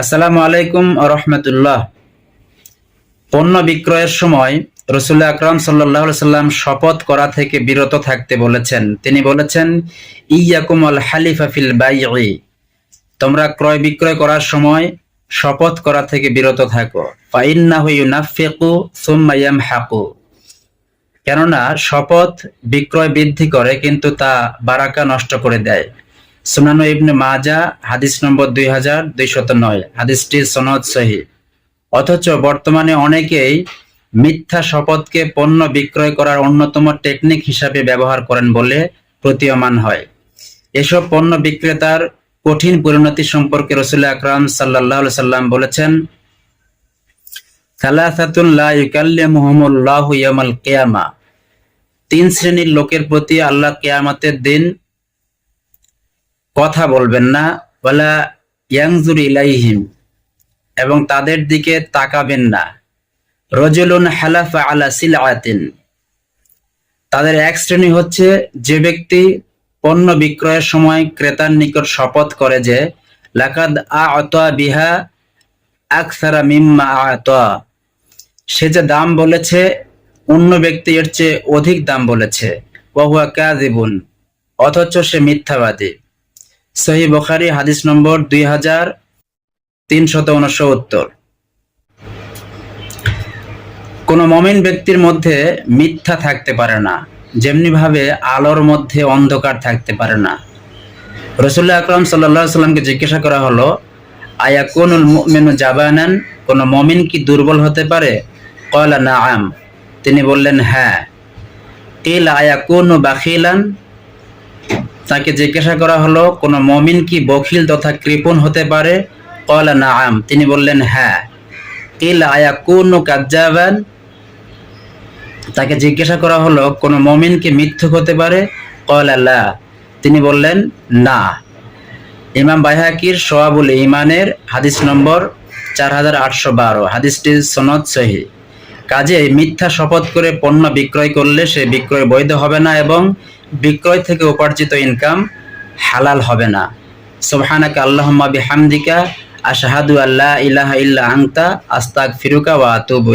আসসালামু আলাইকুম রহমতুল্লাহ। পণ্য বিক্রয়ের সময় রসুল্লাহ আকরাম সাল্লাহ সাল্লাম শপথ করা থেকে বিরত থাকতে বলেছেন। তিনি বলেছেন ইয়াকুম আল হালিফা ফিল বাইঈ। তোমরা ক্রয় বিক্রয় করার সময় শপথ করা থেকে বিরত থাকো। ফাইন্নাহু ইউনাফিকু সুম্মা ইয়ামহাকু। কেননা, শপথ বিক্রয় বৃদ্ধি করে, কিন্তু তা বারাকা নষ্ট করে দেয়। সুনানো ইবনে মাজা, হাদিস নম্বর দুই হাজার দুইশত নয়। হাদিসটি সনদ সহি। অথচ বর্তমানে অনেকেই মিথ্যা শপথকে পণ্য বিক্রয় করার অন্যতম টেকনিক হিসাবে ব্যবহার করেন বলে প্রতীয়মান হয়। এসব পণ্য বিক্রেতার কঠিন পরিণতি সম্পর্কে রসুল আকরাম সাল্লাহ সাল্লাম বলেছেন তিন শ্রেণির লোকের প্রতি আল্লাহ কিয়ামতের দিন কথা বলবেন না। ওয়ালা ইয়াংজুর ইলাইহিম, এবং তাদের দিকে তাকাবেন না। রজুলুন হালাফা আলা সিলআতিন, তাদের এক শ্রেণি হচ্ছে যে ব্যক্তি পণ্য বিক্রয়ের সময় ক্রেতার নিকট শপথ করে যে, লাকাদ আতা বিহা আকসারা মিম্মা আতা, সে যে দাম বলেছে, অন্য ব্যক্তি এর চেয়ে অধিক দাম বলেছে। ওয়াহুয়া কাযিবুন, অথচ সে মিথ্যাবাদী। সহি বখারি, হাদিস নম্বর দুই হাজার তিনশত উনসত্তর। কোন মমিন ব্যক্তির মধ্যে মিথ্যা থাকতে পারে না যেমনি ভাবে আলোর মধ্যে অন্ধকার থাকতে পারে না। রসুল্লাহ আকরম সাল্লা সাল্লামকে জিজ্ঞাসা করা হলো আয়া কোন মেনু জাবানান? কোন মমিন কি দুর্বল হতে পারে? কয়লা না আম তিনি বললেন হ্যাঁ। কিল আয়া কোন বাখিলান? তাকে জিজ্ঞাসা করা হলো, কোন মমিন কি বখিল তথা কৃপণ হতে পারে? কয়লা না আম তিনি বললেন হ্যাঁ। কিল আয়া কোন কাজ্জাবান? তাকে জিজ্ঞাসা করা হলো, কোন মমিন কি মিথ্যুক হতে পারে? কয়লা লা। তিনি বললেন, না। ইমাম বাইহাকির সোয়াবুল ইমানের হাদিস নম্বর চার হাজার আটশো বারো। হাদিসটি সনদ সহি। কাজে মিথ্যা শপথ করে পণ্য বিক্রয় করলে সে বিক্রয় বৈধ হবে না এবং বিক্রয় থেকে উপার্জিত ইনকাম হালাল হবে না। সোহানাকে আল্লাহম্মা বিহামদিকা, আশাহাদু আল্লাহ ইলাহা ইল্লা আস্তাক ফিরুকা ওয়া আতুবু